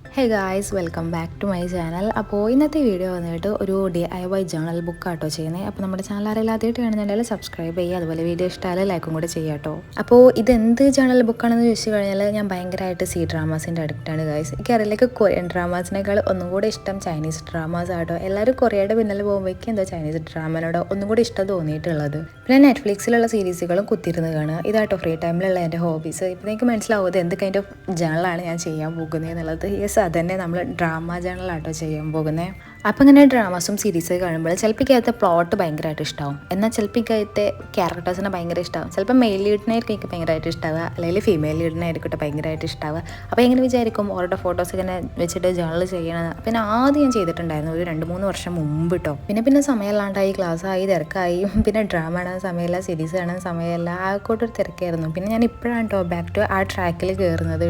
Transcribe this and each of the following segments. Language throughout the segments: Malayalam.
Hey guys welcome back to my channel അപ്പോൾ ഇന്നത്തെ വീഡിയോ വന്നിട്ട് ഒരു D I Y journal book ആട്ടോ ചെയ്യുന്നത് അപ്പോൾ നമ്മുടെ ചാനൽ അറിയില്ലാത്തതായിട്ട് കാണുന്നുണ്ടെങ്കിൽ സബ്സ്ക്രൈബ് ചെയ്യുക. അതുപോലെ വീഡിയോ ഇഷ്ടമായാലും ലൈക്കും കൂടെ ചെയ്യാം കേട്ടോ. അപ്പോൾ ഇത് എന്ത് ജേണൽ ബുക്കാണെന്ന് ചോദിച്ചു കഴിഞ്ഞാൽ ഞാൻ ഭയങ്കരമായിട്ട് സി ഡ്രാമാസിന്റെ അഡിക്റ്റാണ് ഗായ്സ് എനിക്ക് എനിക്കറിയില്ല കൊറിയൻ ഡ്രാമാസിനേക്കാൾ ഒന്നും കൂടെ ഇഷ്ടം ചൈനീസ് ഡ്രാമാസ് ആട്ടോ. എല്ലാവരും കൊറിയയുടെ പിന്നിൽ പോകുമ്പോഴേക്കും എന്തോ ചൈനീസ് ഡ്രാമനോട് ഒന്നും കൂടി ഇഷ്ടം തോന്നിയിട്ടുള്ളത്. പിന്നെ നെറ്റ്ഫ്ലിക്സിലുള്ള സീരീസുകളും കുത്തിരുന്ന് കാണുക. ഇതാട്ടോ ഫ്രീ ടൈമിലുള്ള എന്റെ ഹോബീസ് ഇപ്പോൾ നിങ്ങൾക്ക് മനസ്സിലാവും എന്ത് കൈൻഡ് ഓഫ് ജേണലാണ് ഞാൻ ചെയ്യാൻ പോകുന്നത് എന്നുള്ളത്. യെസ് അതന്നെ നമ്മൾ ഡ്രാമ ജേണലാട്ടോ ചെയ്യാൻ പോകുന്നത് അപ്പം ഇങ്ങനെ ഡ്രാമാസും സീരീസ് കാണുമ്പോൾ ചിലപ്പോൾ ഇക്കകത്തെ പ്ലോട്ട് ഭയങ്കരമായിട്ട് ഇഷ്ടമാവും എന്നാൽ ചിലപ്പോൾ ഇക്കകത്തെ ക്യാരക്ടേഴ്സിനെ ഭയങ്കര ഇഷ്ടമാവും ചിലപ്പോൾ മെയിൽ ലീഡിനായിരിക്കും എനിക്ക് ഭയങ്കരമായിട്ട് ഇഷ്ടമാവുക അല്ലെങ്കിൽ ഫീമെയിൽ ലീഡിനായിരിക്കട്ടെ ഭയങ്കരമായിട്ട് ഇഷ്ടമാവുക അപ്പോൾ എങ്ങനെ വിചാരിക്കും ഓരുടെ ഫോട്ടോസ് ഇങ്ങനെ വെച്ചിട്ട് ജേണൽ ചെയ്യണം പിന്നെ ആദ്യം ഞാൻ ചെയ്തിട്ടുണ്ടായിരുന്നു ഒരു രണ്ട് മൂന്ന് വർഷം മുമ്പ് കേട്ടോ പിന്നെ പിന്നെ സമയമില്ലാണ്ടായി ക്ലാസ്സായി തിരക്കായി. പിന്നെ ഡ്രാമ കാണാൻ സമയമില്ല സീരീസ് കാണാൻ സമയമില്ല. ആ കൂട്ടൊരു തിരക്കായിരുന്നു. പിന്നെ ഞാൻ ഇപ്പോഴാണ് കേട്ടോ ബാക്ക് ടു ആ ട്രാക്കിൽ കയറുന്നത്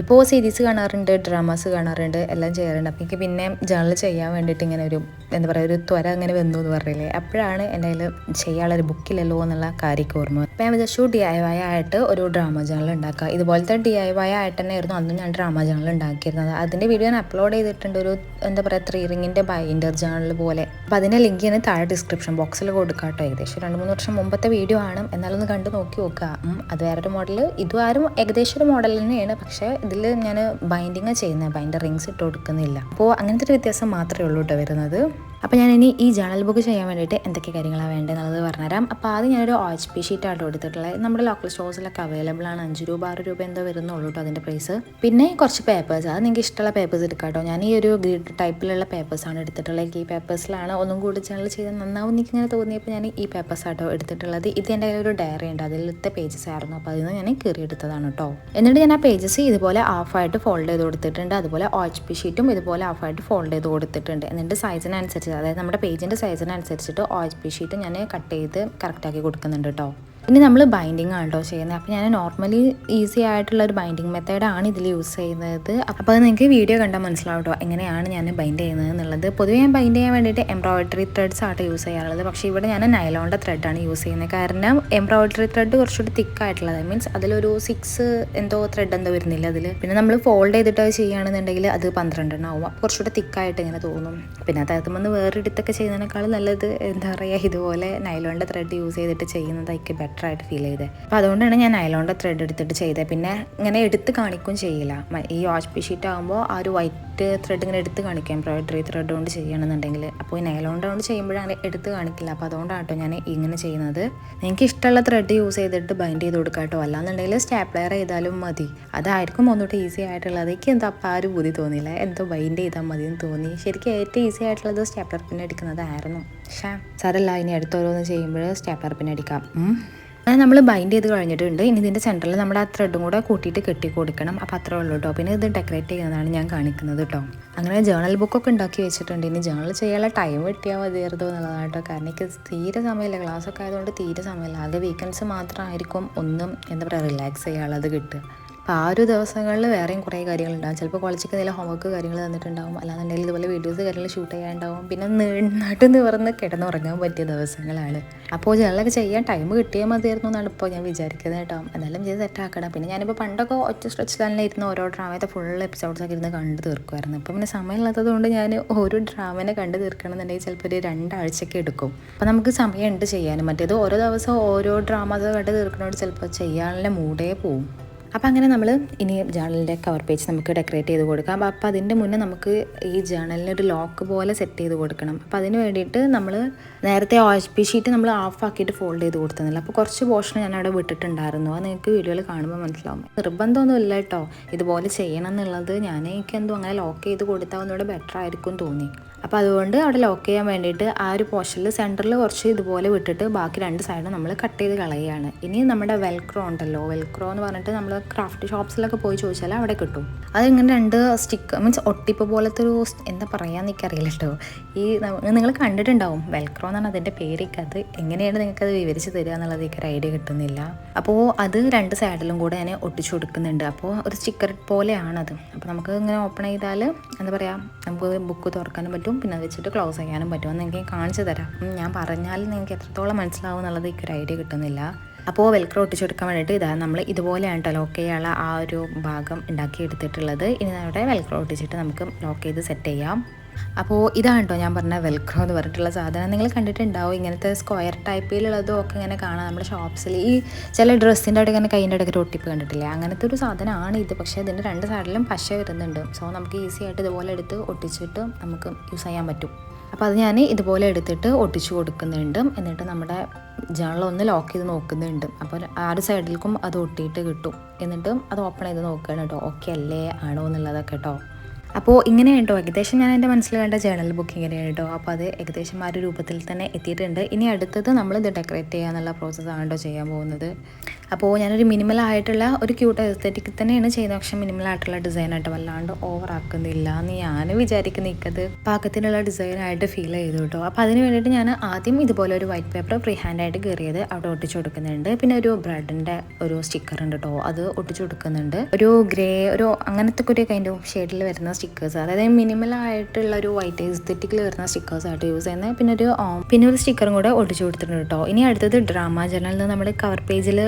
ഇപ്പോൾ സീരീസ് കാണാറുണ്ട് ഡ്രാമാസ് കാണാറുണ്ട് എല്ലാം ചെയ്യാറുണ്ട്. അപ്പോൾ എനിക്ക് പിന്നെ ജേണൽ ചെയ്യാൻ വേണ്ടിയിട്ട് ഇങ്ങനെ ഒരു എന്താ പറയുക ഒരു ത്വര അങ്ങനെ വന്നു എന്ന് പറയില്ലേ അപ്പോഴാണ് എന്റെ കയ്യിൽ ചെയ്യാനുള്ള ഒരു ബുക്കിലല്ലോ എന്നുള്ള കാര്യമൊക്കെ ഓർമ്മ അപ്പം ഞാൻ വിചാരിച്ചു ഡി ഐ വൈ ആയിട്ട് ഒരു ഡ്രാമ ജേണൽ ഉണ്ടാക്കുക ഇതുപോലത്തെ ഡി ഐ വൈ ആയിട്ട് തന്നെയായിരുന്നു അന്നും ഞാൻ ഡ്രാമ ജേണൽ ഉണ്ടാക്കിയിരുന്നത്. അതിന്റെ വീഡിയോ ഞാൻ അപ്ലോഡ് ചെയ്തിട്ടുണ്ട് ഒരു എന്താ പറയുക ത്രീ റിങ്ങിന്റെ ബൈൻഡർ ജേണൽ പോലെ. അപ്പോൾ അതിന്റെ ലിങ്ക് ഞാൻ താഴെ ഡിസ്ക്രിപ്ഷൻ ബോക്സിൽ കൊടുക്കാം കേട്ടോ. ഏകദേശം രണ്ട് മൂന്ന് വർഷം മുമ്പത്തെ വീഡിയോ ആണ്. എന്നാലൊന്ന് കണ്ട് നോക്കി നോക്കുക. അത് വേറൊരു മോഡൽ ഇതും ആരും ഏകദേശം ഒരു മോഡൽ തന്നെയാണ്. പക്ഷേ ഇതിൽ ഞാൻ ബൈൻഡിങ് ചെയ്യുന്നത് ബൈൻഡർ റിങ്സ് ഇട്ട് കൊടുക്കുന്നില്ല. അപ്പോൾ അങ്ങനത്തെ ഒരു വ്യത്യാസം മാത്രമേ ഉള്ളൂ കേട്ടോ വരുന്നത്. അപ്പോൾ ഞാൻ ഇനി ഈ ജേണൽ ബുക്ക് ചെയ്യാൻ വേണ്ടിയിട്ട് എന്തൊക്കെ കാര്യങ്ങളാണ് വേണ്ടതെന്നുള്ളത് പറഞ്ഞുതരാം. അപ്പോൾ ആദ്യം ഞാനൊരു ഓച്ച് പി ഷീറ്റ് ആണ് എടുത്തിട്ടുള്ളത്. നമ്മുടെ ലോക്കൽ സ്റ്റോഴ്സിലൊക്കെ അവൈലബിൾ ആണ്. അഞ്ച് രൂപ ആറ് രൂപ എന്തോ വരുന്നുള്ളൂ കേട്ടോ അതിന്റെ പ്രൈസ് പിന്നെ കുറച്ച് പേപ്പേഴ്സ് അത് നിങ്ങൾക്ക് ഇഷ്ടമുള്ള പേപ്പേഴ്സ് എടുക്കാം കേട്ടോ ഞാൻ ഈ ഒരു ഗ്രിഡ് ടൈപ്പിലുള്ള പേപ്പേഴ്സാണ് എടുത്തിട്ടുള്ളത്. ഈ പേപ്പേഴ്സിലാണ് ഒന്നും കൂടി ജേണൽ ചെയ്ത് നന്നാവും എനിക്ക് ഇങ്ങനെ തോന്നിയപ്പോൾ ഞാൻ ഈ പേപ്പേഴ്സ് ആട്ടോ എടുത്തിട്ടുള്ളത്. ഇത് എന്റെ ഒരു ഡയറി ഉണ്ട്. അതിലത്തെ പേജസ് ആയിരുന്നു. അപ്പോൾ അതിൽ നിന്ന് ഞാൻ കീറി എടുത്തതാണ് കേട്ടോ എന്നിട്ട് ഞാൻ ആ പേജസ് ഇതുപോലെ ഹാഫായിട്ട് ഫോൾഡ് ചെയ്ത് കൊടുത്തിട്ടുണ്ട്. അതുപോലെ ഓച്ച് പി ഷീറ്റും ഇതുപോലെ ഹാഫായിട്ട് ഫോൾഡ് ചെയ്ത് കൊടുത്തിട്ടുണ്ട്. എന്നിട്ട് സൈസിനനുസരിച്ച് അതായത് നമ്മുടെ പേജിന്റെ സൈസിനനുസരിച്ചിട്ട് ഓച്ച് പി ഷീറ്റ് ഞാൻ കട്ട് ചെയ്ത് കറക്റ്റാക്കി കൊടുക്കുന്നുണ്ട് കേട്ടോ ഇനി നമ്മൾ ബൈൻഡിങ് ആണ് കേട്ടോ ചെയ്യുന്നത് അപ്പോൾ ഞാൻ നോർമലി ഈസി ആയിട്ടുള്ള ഒരു ബൈൻഡിങ് മെത്തേഡാണ് ഇതിൽ യൂസ് ചെയ്യുന്നത്. അപ്പോൾ അത് നിങ്ങൾക്ക് വീഡിയോ കണ്ടാൽ മനസ്സിലാവും കേട്ടോ എങ്ങനെയാണ് ഞാൻ ബൈൻഡ് ചെയ്യുന്നത് എന്നുള്ളത്. പൊതുവേ ഞാൻ ബൈൻഡ് ചെയ്യാൻ വേണ്ടിയിട്ട് എംബ്രോയിഡറി ത്രെഡ്സ് ആട്ടോ യൂസ് ചെയ്യാറുള്ളത്. പക്ഷേ ഇവിടെ ഞാൻ നൈലോണിന്റെ ത്രെഡാണ് യൂസ് ചെയ്യുന്നത് കാരണം എംബ്രോയിഡറി ത്രെഡ് കുറച്ചുകൂടി തിക്ക് ആയിട്ടുള്ളത്. മീൻസ് അതിലൊരു സിക്സ് എന്തോ ത്രെഡ് എന്തോ വരുന്നില്ല അതിൽ പിന്നെ നമ്മൾ ഫോൾഡ് ചെയ്തിട്ട് ചെയ്യുകയാണെന്നുണ്ടെങ്കിൽ അത് പന്ത്രണ്ടെണ്ണം ആവും. അപ്പോൾ കുറച്ചുകൂടി തിക്കായിട്ട് ഇങ്ങനെ തോന്നും. പിന്നെ അതായത് വന്ന് വേറെ എടുത്തൊക്കെ ചെയ്യുന്നതിനേക്കാൾ നല്ലത് എന്താ പറയുക ഇതുപോലെ നൈലോണിന്റെ ത്രെഡ് യൂസ് ചെയ്തിട്ട് ചെയ്യുന്നതായിരിക്കും ബെറ്റർ ആയിട്ട് ഫീൽ ചെയ്തത് അപ്പോൾ അതുകൊണ്ടാണ് ഞാൻ നൈലോണിന്റെ ത്രെഡ് എടുത്തിട്ട് ചെയ്തത് പിന്നെ ഇങ്ങനെ എടുത്ത് കാണിക്കും ചെയ്യില്ല. ഈ വാഷ് ഷീറ്റ് ആകുമ്പോൾ ആ ഒരു വൈറ്റ് ത്രെഡ് ഇങ്ങനെ എടുത്ത് കാണിക്കാം. എംബ്രോയിഡറി ത്രെഡ് കൊണ്ട് ചെയ്യണമെന്നുണ്ടെങ്കിൽ. അപ്പോൾ ഈ നൈലോണിന്റെ കൊണ്ട് ചെയ്യുമ്പോഴാണ് എടുത്ത് കാണിക്കില്ല അപ്പോൾ അതുകൊണ്ടാണ് കേട്ടോ ഞാൻ ഇങ്ങനെ ചെയ്യുന്നത്. നിങ്ങൾക്ക് ഇഷ്ടമുള്ള ത്രെഡ് യൂസ് ചെയ്തിട്ട് ബൈൻഡ് ചെയ്ത് കൊടുക്കാം കേട്ടോ അല്ലാന്നുണ്ടെങ്കിൽ സ്റ്റാപ്ലയർ ചെയ്താലും മതി. അതായിരിക്കും ഒന്നുകൂടി ഈസി ആയിട്ടുള്ളത്. എനിക്ക് എന്താ അപ്പം ആ ഒരു ബുദ്ധി തോന്നിയില്ല. എന്തോ ബൈൻഡ് ചെയ്താൽ മതി എന്ന് തോന്നി. ശരിക്കും ഏറ്റവും ഈസി ആയിട്ടുള്ളത് സ്റ്റാപ്ലർ പിന്നെ അടിക്കുന്നതായിരുന്നു. പക്ഷേ സാരല്ല. ഇനി അടുത്തോരോന്ന് ചെയ്യുമ്പോൾ സ്റ്റാപ്ലർ പിന്നെ അടിക്കാം. അങ്ങനെ നമ്മൾ ബൈൻഡ് ചെയ്ത് കഴിഞ്ഞിട്ടുണ്ട്. ഇനി ഇതിന്റെ സെന്ററിൽ നമ്മൾ ആ ത്രെഡും കൂടെ കൂട്ടിയിട്ട് കെട്ടി കൊടുക്കണം. അപ്പോൾ അത്രേ ഉള്ളൂ കേട്ടോ പിന്നെ ഇത് ഡെക്കറേറ്റ് ചെയ്യുന്നതാണ് ഞാൻ കാണിക്കുന്നത് കേട്ടോ അങ്ങനെ ജേണൽ ബുക്കൊക്കെ ഉണ്ടാക്കി വെച്ചിട്ടുണ്ട്. ഇനി ജേണൽ ചെയ്യാനുള്ള ടൈം കിട്ടിയാൽ മതിയായിരുന്നു എന്നുള്ളതാണ് കേട്ടോ കാരണം എനിക്ക് തീരെ സമയമില്ല. ക്ലാസ്സൊക്കെ ആയതുകൊണ്ട് തീരെ സമയമില്ല. ആകെ വീക്കെൻഡ്സ് മാത്രമായിരിക്കും ഒന്നും എന്താ പറയുക റിലാക്സ് ചെയ്യാനുള്ളത് കിട്ടുക. അപ്പോൾ ആ ഒരു ദിവസങ്ങളിൽ വേറെയും കുറേ കാര്യങ്ങളുണ്ടാകും ചിലപ്പോൾ കോളേജിൽ എന്തെങ്കിലും ഹോംവർക്ക് കാര്യങ്ങൾ തന്നിട്ടുണ്ടാവും. അല്ലാന്നുണ്ടെങ്കിൽ ഇതുപോലെ വീഡിയോസ് കാര്യങ്ങൾ ഷൂട്ട് ചെയ്യാനുണ്ടാവും. പിന്നെ നീണ്ടാട്ട് നിവർന്ന് കിടന്നുറങ്ങാൻ പറ്റിയ ദിവസങ്ങളാണ്. അപ്പോൾ ജനലൊക്കെ ചെയ്യാൻ ടൈം കിട്ടിയാൽ മതിയായിരുന്നു എന്നാണ് ഇപ്പോൾ ഞാൻ വിചാരിക്കുന്നത് കേട്ടോ. എന്നാലും ചെയ്ത് സെറ്റാക്കണം പിന്നെ ഞാനിപ്പോൾ പണ്ടൊക്കെ ഒറ്റ സ്ട്രെച്ച് തന്നെ ഇരുന്ന് ഓരോ ഡ്രാമയത്തെ ഫുൾ എപ്പിസോഡ്സ് ഒക്കെ ഇരുന്ന് കണ്ട് തീർക്കുമായിരുന്നു ഇപ്പോൾ പിന്നെ സമയമില്ലാത്തത് കൊണ്ട് ഞാൻ ഓരോ ഡ്രാമനെ കണ്ട് തീർക്കണമെന്നുണ്ടെങ്കിൽ ചിലപ്പോൾ ഒരു രണ്ടാഴ്ചയൊക്കെ എടുക്കും. അപ്പോൾ നമുക്ക് സമയമുണ്ട് ചെയ്യാനും. മറ്റേത് ഓരോ ദിവസം ഓരോ ഡ്രാമ കണ്ട് തീർക്കുന്നതുകൊണ്ട് ചിലപ്പോൾ ചെയ്യാനുള്ള മൂടേ പോവും. അപ്പോൾ അങ്ങനെ നമ്മൾ ഇനി ജേണലിന്റെ കവർ പേജ് നമുക്ക് ഡെക്കറേറ്റ് ചെയ്ത് കൊടുക്കാം. അപ്പോൾ അതിന്റെ മുന്നേ നമുക്ക് ഈ ജേണലിന് ഒരു ലോക്ക് പോലെ സെറ്റ് ചെയ്ത് കൊടുക്കണം. അപ്പോൾ അതിന് വേണ്ടിയിട്ട് നമ്മൾ നേരത്തെ ഓച്ച് പി ഷീറ്റ് നമ്മൾ ഹാഫ് ആക്കിയിട്ട് ഫോൾഡ് ചെയ്ത് കൊടുത്തതല്ല. അപ്പോൾ കുറച്ച് പോർഷൻ ഞാൻ അവിടെ വിട്ടിട്ടുണ്ടായിരുന്നു. അത് നിങ്ങൾക്ക് വീഡിയോയിൽ കാണുമ്പോൾ മനസ്സിലാവും. നിർബന്ധമൊന്നുമില്ല കേട്ടോ. ഇതുപോലെ ചെയ്യണം എന്നുള്ളത് ഞാൻ എനിക്ക് എന്തോ അങ്ങനെ ലോക്ക് ചെയ്ത് കൊടുത്താൽ ഒന്നുകൂടെ ബെറ്റർ ആയിരിക്കും തോന്നി. അപ്പോൾ അതുകൊണ്ട് അവിടെ ലോക്ക് ചെയ്യാൻ വേണ്ടിയിട്ട് ആ ഒരു പോർഷനിൽ സെന്ററിൽ കുറച്ച് ഇതുപോലെ വിട്ടിട്ട് ബാക്കി രണ്ട് സൈഡും നമ്മൾ കട്ട് ചെയ്ത് കളയുകയാണ്. ഇനി നമ്മുടെ വെൽക്രോ ഉണ്ടല്ലോ. വെൽക്രോ എന്ന് പറഞ്ഞിട്ട് നമ്മൾ ക്രാഫ്റ്റ് ഷോപ്സിലൊക്കെ പോയി ചോദിച്ചാൽ അവിടെ കിട്ടും. അതിങ്ങനെ രണ്ട് സ്റ്റിക്ക് മീൻസ് ഒട്ടിപ്പ് പോലത്തെ ഒരു എന്താ പറയാന്ന് എനിക്കറിയില്ല കേട്ടോ ഈ നിങ്ങൾ കണ്ടിട്ടുണ്ടാവും. വെൽക്രോ എന്നാണ് അതിന്റെ പേരൊക്കെ. അത് എങ്ങനെയാണ് നിങ്ങൾക്കത് വിവരിച്ച് തരിക എന്നുള്ളത് ഒരു ഐഡിയ കിട്ടുന്നില്ല. അപ്പോൾ അത് രണ്ട് സൈഡിലും കൂടെ ഞാൻ ഒട്ടിച്ചു കൊടുക്കുന്നുണ്ട്. അപ്പോൾ ഒരു സ്റ്റിക്കർ പോലെയാണത്. അപ്പോൾ നമുക്ക് ഇങ്ങനെ ഓപ്പൺ ചെയ്താൽ എന്താ പറയുക നമുക്ക് ബുക്ക് തുറക്കാനും പറ്റും. പിന്നെ വെച്ചിട്ട് ക്ലോസ് ചെയ്യാനും പറ്റും. എന്ന് എനിക്ക് കാണിച്ചു തരാം. ഞാൻ പറഞ്ഞാൽ നിങ്ങൾക്ക് എത്രത്തോളം മനസ്സിലാവും എന്നുള്ളത് എനിക്ക് ഒരു ഐഡിയ കിട്ടുന്നില്ല. അപ്പോൾ വെൽക്രോ ഒട്ടിച്ചെടുക്കാൻ വേണ്ടിയിട്ട് ഇതാ നമ്മൾ ഇതുപോലെയാണ് ലോക്ക് ചെയ്യാനുള്ള ആ ഒരു ഭാഗം ഉണ്ടാക്കി എടുത്തിട്ടുള്ളത് ഇനി നമ്മുടെ വെൽക്രോ ഒട്ടിച്ചിട്ട് നമുക്ക് ലോക്ക് ചെയ്ത് സെറ്റ് ചെയ്യാം. അപ്പോൾ ഇതാണ് കേട്ടോ ഞാൻ പറഞ്ഞ വെൽക്രോ എന്ന് പറഞ്ഞിട്ടുള്ള സാധനം. നിങ്ങൾ കണ്ടിട്ടുണ്ടാവും ഇങ്ങനത്തെ സ്ക്വയർ ടൈപ്പിലുള്ളതും ഒക്കെ ഇങ്ങനെ കാണാം. നമ്മുടെ ഷോപ്സിൽ ഈ ചില ഡ്രസ്സിന്റെ അവിടെ ഇങ്ങനെ കൈന്റെ ഇടയ്ക്ക് ഒട്ടിപ്പ് കണ്ടിട്ടില്ലേ? അങ്ങനത്തെ ഒരു സാധനമാണ് ഇത്. പക്ഷേ ഇതിന്റെ രണ്ട് സൈഡിലും പശ വരുന്നുണ്ട്. സോ നമുക്ക് ഈസി ആയിട്ട് ഇതുപോലെ എടുത്ത് ഒട്ടിച്ചിട്ട് നമുക്ക് യൂസ് ചെയ്യാൻ പറ്റും. അപ്പോൾ അത് ഞാൻ ഇതുപോലെ എടുത്തിട്ട് ഒട്ടിച്ചു കൊടുക്കുന്നുണ്ട്. എന്നിട്ട് നമ്മുടെ ജേണലൊന്ന് ലോക്ക് ചെയ്ത് നോക്കുന്നുണ്ട്. അപ്പോൾ ആറ് സൈഡിലേക്കും അത് ഒട്ടിയിട്ട് കിട്ടും. എന്നിട്ട് അത് ഓപ്പൺ ചെയ്ത് നോക്കുകയാണ് കേട്ടോ ഓക്കെ അല്ലേ? ആണോ എന്നുള്ളതൊക്കെ കേട്ടോ അപ്പോൾ ഇങ്ങനെ കേട്ടോ. ഏകദേശം ഞാൻ എന്റെ മനസ്സിൽ കണ്ട ജേണൽ ബുക്ക് ഇങ്ങനെയാണ് കേട്ടോ. അപ്പോൾ അത് ഏകദേശം ആ ഒരു രൂപത്തിൽ തന്നെ എത്തിയിട്ടുണ്ട്. ഇനി അടുത്തത് നമ്മൾ ഇത് ഡെക്കറേറ്റ് ചെയ്യാന്നുള്ള പ്രോസസ്സാണ് കേട്ടോ ചെയ്യാൻ പോകുന്നത്. അപ്പോൾ ഞാനൊരു മിനിമൽ ആയിട്ടുള്ള ഒരു ക്യൂട്ട് എസ്തറ്റിക് തന്നെയാണ് ചെയ്യുന്നത്. പക്ഷേ മിനിമൽ ആയിട്ടുള്ള ഡിസൈൻ ആയിട്ട് വല്ലാണ്ട് ഓവർ ആക്കുന്നില്ല എന്ന് ഞാൻ വിചാരിക്കുന്ന. ഇക്കത് പാകത്തിനുള്ള ഡിസൈൻ ആയിട്ട് ഫീൽ ചെയ്തു കേട്ടോ. അപ്പോൾ അതിന് വേണ്ടിയിട്ട് ഞാൻ ആദ്യം ഇതുപോലെ ഒരു വൈറ്റ് പേപ്പർ ഫ്രീ ഹാൻഡ് ആയിട്ട് കയറിയത് അവിടെ ഒട്ടിച്ചു കൊടുക്കുന്നുണ്ട്. പിന്നെ ഒരു ബ്രെഡിന്റെ ഒരു സ്റ്റിക്കർ ഉണ്ട് കേട്ടോ. അത് ഒട്ടിച്ചു കൊടുക്കുന്നുണ്ട്. ഒരു ഗ്രേ ഒരു അങ്ങനത്തെ ഒരു കൈൻഡ് ഓഫ് ഷെയ്ഡിൽ വരുന്ന സ്റ്റിക്കേഴ്സ് അതായത് മിനിമൽ ആയിട്ടുള്ള ഒരു വൈറ്റ് എസ്തറ്റിക്കിൽ വരുന്ന സ്റ്റിക്കേഴ്സ് ആയിട്ട് യൂസ് ചെയ്യുന്നത്. പിന്നെ ഒരു പിന്നെ ഒരു സ്റ്റിക്കറും കൂടെ ഒട്ടിച്ചു കൊടുത്തിട്ടുണ്ട് കേട്ടോ. ഇനി അടുത്തത് ഡ്രാമ ജേണലിൽ നമ്മുടെ കവർ പേജിൽ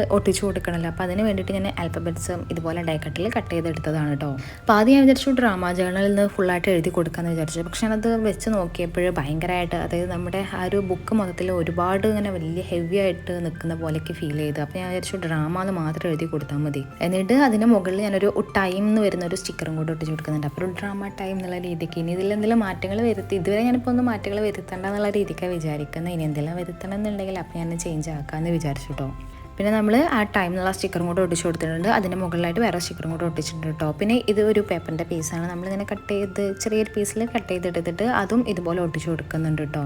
കൊടുക്കണമല്ലോ. അപ്പോൾ അതിന് വേണ്ടിയിട്ട് ഞാൻ ആൽഫബറ്റ്സും ഇതുപോലെ ഡയക്കട്ടിൽ കട്ട് ചെയ്തെടുത്തതാണ് കേട്ടോ അപ്പോൾ ആദ്യം ഞാൻ വിചാരിച്ചു ഡ്രാമ ജേണലിൽ നിന്ന് ഫുള്ളായിട്ട് എഴുതി കൊടുക്കാമെന്ന് വിചാരിച്ചു. പക്ഷേ അത് വെച്ച് നോക്കിയപ്പോൾ ഭയങ്കരമായിട്ട് അതായത് നമ്മുടെ ആ ഒരു ബുക്ക് മൊത്തത്തിൽ ഒരുപാട് ഇങ്ങനെ വലിയ ഹെവി ആയിട്ട് നിൽക്കുന്ന പോലെയൊക്കെ ഫീൽ ചെയ്തു. അപ്പോൾ ഞാൻ വിചാരിച്ചു ഡ്രാമ എന്ന് മാത്രം എഴുതി കൊടുത്താൽ മതി. എന്നിട്ട് അതിന് മുകളിൽ ഞാനൊരു ടൈം എന്ന് വരുന്ന ഒരു സ്റ്റിക്കറും കൂടെ ഒട്ടിച്ചു കൊടുക്കുന്നുണ്ട്. അപ്പോൾ ഒരു ഡ്രാമ ടൈം എന്നുള്ള രീതിക്ക് ഇനി ഇതിൽ എന്തെങ്കിലും മാറ്റങ്ങൾ വരുത്തി ഇതുവരെ ഞാനിപ്പോൾ ഒന്നും മാറ്റങ്ങൾ വരുത്തണ്ട എന്നുള്ള രീതിക്കാണ് വിചാരിക്കുന്നത് ഇനി എന്തെങ്കിലും വരുത്തണം എന്നുണ്ടെങ്കിൽ അപ്പോൾ ഞാൻ ചേഞ്ച് ആക്കാമെന്ന് വിചാരിച്ചു കേട്ടോ പിന്നെ നമ്മൾ ആ ടൈം ടൈമിലുള്ള സ്റ്റിക്കറും കൂടെ ഒട്ടിച്ച് കൊടുത്തിട്ടുണ്ട്. അതിന്റെ മുകളിലായിട്ട് വേറെ സ്റ്റിക്കറും കൂടെ ഒട്ടിച്ചിട്ടുണ്ട് കേട്ടോ പിന്നെ ഇത് ഒരു പേപ്പറിന്റെ പീസാണ് നമ്മളിങ്ങനെ കട്ട് ചെയ്ത് ചെറിയൊരു പീസിൽ കട്ട് ചെയ്തെടുത്തിട്ട് അതും ഇതുപോലെ ഒട്ടിച്ച് കൊടുക്കുന്നുണ്ട് കേട്ടോ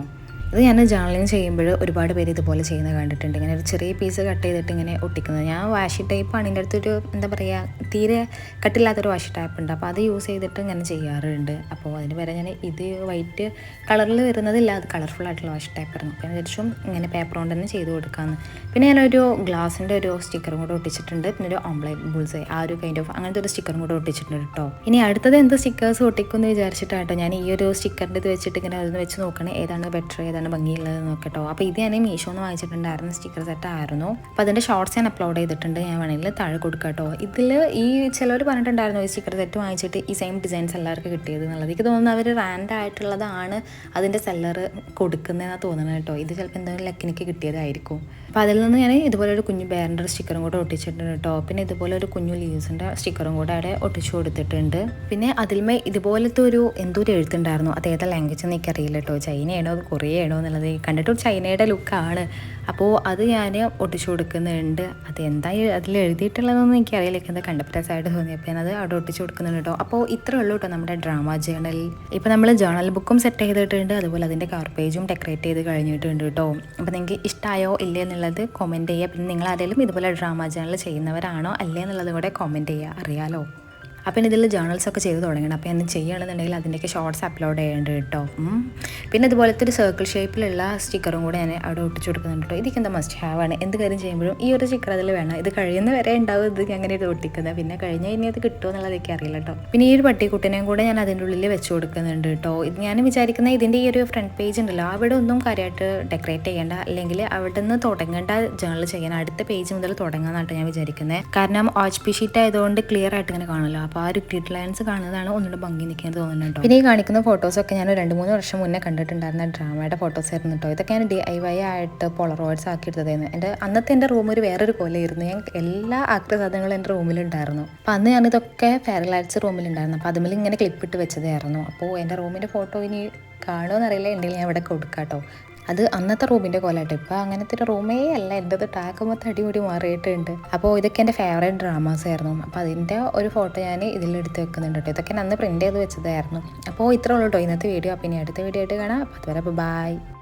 ഇത് ഞാൻ ജേർണലിങ് ചെയ്യുമ്പോൾ ഒരുപാട് പേര് ഇതുപോലെ ചെയ്യുന്നത് കണ്ടിട്ടുണ്ട്. ഇങ്ങനെ ഒരു ചെറിയ പീസ് കട്ട് ചെയ്തിട്ട് ഇങ്ങനെ ഒട്ടിക്കുന്നത്. ഞാൻ വാഷി ടൈപ്പാണ് എന്റെ അടുത്തൊരു എന്താ പറയുക തീരെ കട്ടില്ലാത്തൊരു വാഷി ടൈപ്പ് ഉണ്ട്. അപ്പോൾ അത് യൂസ് ചെയ്തിട്ട് ഇങ്ങനെ ചെയ്യാറുണ്ട്. അപ്പോൾ അതിന് വരെ ഞാൻ ഇത് വൈറ്റ് കളറിൽ വരുന്നതില്ല. അത് കളർഫുൾ ആയിട്ടുള്ള വാഷി ടൈപ്പ് ആയിരുന്നു. അപ്പോൾ വിചാരിച്ചു ഇങ്ങനെ പേപ്പർ കൊണ്ട് തന്നെ ചെയ്ത് കൊടുക്കാമെന്ന് പിന്നെ ഞാനൊരു ഗ്ലാസിന്റെ ഒരു സ്റ്റിക്കറും കൂടെ ഒട്ടിച്ചിട്ടുണ്ട്. പിന്നെ ഒരു ഓംലേറ്റ് ബുൾസ് ആ ഒരു കൈൻഡ് ഓഫ് അങ്ങനത്തെ ഒരു സ്റ്റിക്കറും കൂടെ ഒട്ടിച്ചിട്ടുണ്ട് കേട്ടോ ഇനി അടുത്തത് എന്ത് സ്റ്റിക്കേഴ്സ് ഒട്ടിക്കുമെന്ന് വിചാരിച്ചിട്ടാട്ടോ ഞാൻ ഈ ഒരു സ്റ്റിക്കറിന്റെ ഇത് വെച്ചിട്ട് ഇങ്ങനെ അതൊന്ന് വെച്ച് നോക്കണേ. ഏതാണ് ബെറ്റർ ഏതാണ് ഏതാണ് ഭംഗിയുള്ളത് നോക്കട്ടോ. അപ്പോൾ ഇത് ഞാൻ മീഷോന്ന് വാങ്ങിച്ചിട്ടുണ്ടായിരുന്ന സ്റ്റിക്കർ സെറ്റ് ആയിരുന്നു. അപ്പോൾ അതിന്റെ ഷോർട്സ് ഞാൻ അപ്ലോഡ് ചെയ്തിട്ടുണ്ട്. ഞാൻ വേണമെങ്കിൽ താഴെ കൊടുക്കാട്ടോ. ഇതിൽ ഈ ചിലർ പറഞ്ഞിട്ടുണ്ടായിരുന്നു ഈ സ്റ്റിക്കർ സെറ്റ് വാങ്ങിച്ചിട്ട് ഈ സെയിം ഡിസൈൻസ് എല്ലാവർക്കും കിട്ടിയത് എന്നുള്ളത്. എനിക്ക് തോന്നുന്നു അവർ റാൻഡായിട്ടുള്ളതാണ് അതിന്റെ സെല്ലർ കൊടുക്കുന്നതെന്നാണ് തോന്നുന്നത് കേട്ടോ. ഇത് ചിലപ്പോൾ എന്തെങ്കിലും ലക്കിനൊക്കെ കിട്ടിയതായിരിക്കും. അപ്പോൾ അതിൽ നിന്ന് ഞാൻ ഇതുപോലെ ഒരു കുഞ്ഞു ബാരന്റെ സ്റ്റിക്കറും കൂടെ ഒട്ടിച്ചിട്ടുണ്ട് കേട്ടോ. പിന്നെ ഇതുപോലെ ഒരു കുഞ്ഞു ലീവ്സിന്റെ സ്റ്റിക്കറും കൂടെ അവിടെ ഒട്ടിച്ചു കൊടുത്തിട്ടുണ്ട്. പിന്നെ അതിൽമേ ഇതുപോലത്തെ ഒരു എന്തോ ഒരു എഴുത്തുണ്ടായിരുന്നു. അത് ഏതാ ലാംഗ്വേജ് എന്ന് എനിക്കറിയില്ല കേട്ടോ. ചൈനയാണോ കൊറിയ ആണോ എന്നുള്ളത്. കണ്ടിട്ട് ചൈനയുടെ ലുക്കാണ് അപ്പോൾ അത് ഞാൻ ഒട്ടിച്ചു കൊടുക്കുന്നുണ്ട്. അത് എന്താ അതിൽ എഴുതിയിട്ടുള്ളതെന്ന് എനിക്കറിയില്ല. എന്താ കണ്ടപ്രസായിട്ട് തോന്നിയപ്പോൾ ഞാനത് അവിടെ ഒട്ടിച്ചു കൊടുക്കുന്നുണ്ട് കേട്ടോ. അപ്പോൾ ഇത്രേ ഉള്ളൂ കേട്ടോ നമ്മുടെ ഡ്രാമ ജേണൽ. ഇപ്പോൾ നമ്മൾ ജേണൽ ബുക്കും സെറ്റ് ചെയ്തിട്ടുണ്ട്. അതുപോലെ അതിന്റെ കവർ പേജും ഡെക്കറേറ്റ് ചെയ്ത് കഴിഞ്ഞിട്ടുണ്ട് കേട്ടോ. അപ്പോൾ നിങ്ങൾക്ക് ഇഷ്ടമായോ ഇല്ലേ എന്നുള്ളത് കൊമന്റ് ചെയ്യുക. പിന്നെ നിങ്ങൾ ഇതുപോലെ ഡ്രാമ ജേണൽ ചെയ്യുന്നവരാണോ അല്ലേ എന്നുള്ളത് കൂടെ കൊമന്റ് ചെയ്യുക. അറിയാലോ? അപ്പം ഇതിൽ ജേണൽസൊക്കെ ചെയ്ത് തുടങ്ങണം. അപ്പോൾ എന്ത് ചെയ്യുകയാണെന്നുണ്ടെങ്കിൽ അതിന്റെയൊക്കെ ഷോർട്ട്സ് അപ്ലോഡ് ചെയ്യേണ്ടത് കേട്ടോ. പിന്നെ ഇതുപോലത്തെ ഒരു സർക്കിൾ ഷേപ്പിലുള്ള സ്റ്റിക്കറും കൂടെ ഞാൻ അവിടെ ഒട്ടിച്ചു കൊടുക്കുന്നുണ്ട് കേട്ടോ. ഇതൊക്കെ എന്താ മസ്റ്റ് ഹാവ് ആണ്. എന്ത് കാര്യം ചെയ്യുമ്പോഴും ഈ ഒരു സ്റ്റിക്കർ അതിൽ വേണം. ഇത് കഴിയുന്ന വരെ ഉണ്ടാവും ഇത് അങ്ങനെ ഇത് ഒട്ടിക്കുന്നത്. പിന്നെ കഴിഞ്ഞ് ഇനി അത് കിട്ടുമോ എന്നുള്ളതൊക്കെ അറിയില്ല കേട്ടോ. പിന്നെ ഈ ഒരു പട്ടിക്കുട്ടിനെയും കൂടെ ഞാൻ അതിന്റെ ഉള്ളിൽ വെച്ച് കൊടുക്കുന്നുണ്ട് കേട്ടോ. ഇത് ഞാൻ വിചാരിക്കുന്ന ഇതിന്റെ ഈ ഒരു ഫ്രണ്ട് പേജ് ഉണ്ടല്ലോ. അവിടെ ഒന്നും കാര്യമായിട്ട് ഡെക്കറേറ്റ് ചെയ്യേണ്ട അല്ലെങ്കിൽ അവിടെ നിന്ന് തുടങ്ങേണ്ട ജേണൽ ചെയ്യാൻ അടുത്ത പേജ് മുതൽ തുടങ്ങാന്നാട്ടോ ഞാൻ വിചാരിക്കുന്നത് കാരണം ഓച്ച് പി ഷീറ്റ് ആയതുകൊണ്ട് ക്ലിയർ ആയിട്ട് ഇങ്ങനെ കാണുമല്ലോ. അപ്പോൾ ആ ഒരു ഗ്രിഡ് ലൈൻസ് കാണുന്നതാണ് ഒന്നുകൂടെ ഭംഗി നിൽക്കുന്നത് തോന്നുന്നുണ്ടോ പിന്നെ ഈ കാണിക്കുന്ന ഫോട്ടോസൊക്കെ ഞാൻ രണ്ട് മൂന്ന് വർഷം മുന്നേ കണ്ടിട്ടുണ്ടായിരുന്ന ഡ്രാമയുടെ ഫോട്ടോസ് ആയിരുന്നു കേട്ടോ. ഇതൊക്കെ ഞാൻ ഡി ഐ വൈ ആയിട്ട് പോളറോയിഡ്സ് ആക്കി എടുത്തതായിരുന്നു. എന്റെ അന്നത്തെ എന്റെ റൂം ഒരു വേറൊരു ആയിരുന്നു ഞാൻ എല്ലാ ആക്ടർ സാധനങ്ങളും എന്റെ റൂമിലുണ്ടായിരുന്നു അപ്പോൾ അന്ന് ഞാൻ ഇതൊക്കെ ഫെയർലൈറ്റ്സ് റൂമിലുണ്ടായിരുന്നു അപ്പോൾ അതുമില്ല ഇങ്ങനെ ക്ലിപ്പിട്ട് വെച്ചതായിരുന്നു. അപ്പോൾ എന്റെ റൂമിന്റെ ഫോട്ടോ ഇനി കാണുമെന്നറിയില്ല ഉണ്ടെങ്കിൽ ഞാൻ ഇവിടെ കൊടുക്കാം കേട്ടോ. അത് അന്നത്തെ റൂമിന്റെ കോലായിട്ട് ഇപ്പോൾ അങ്ങനത്തെ ഒരു റൂമേ അല്ല. എന്റെത് ടാക്ക് മൊത്തം അടിമുടി മാറിയിട്ടുണ്ട്. അപ്പോൾ ഇതൊക്കെ എന്റെ ഫേവറേറ്റ് ഡ്രാമാസ് ആയിരുന്നു. അപ്പോൾ അതിന്റെ ഒരു ഫോട്ടോ ഞാൻ ഇതിലെടുത്ത് വെക്കുന്നുണ്ട് കേട്ടോ. ഇതൊക്കെ അന്ന് പ്രിന്റ് ചെയ്ത് വെച്ചതായിരുന്നു. അപ്പോൾ ഇത്രേ ഉള്ളൂ കേട്ടോ. ഇന്നത്തെ വീഡിയോ അപ്പോൾ ഇനി അടുത്ത വീഡിയോ ആയിട്ട് കാണാം. അപ്പോൾ അതുവരെ ബൈ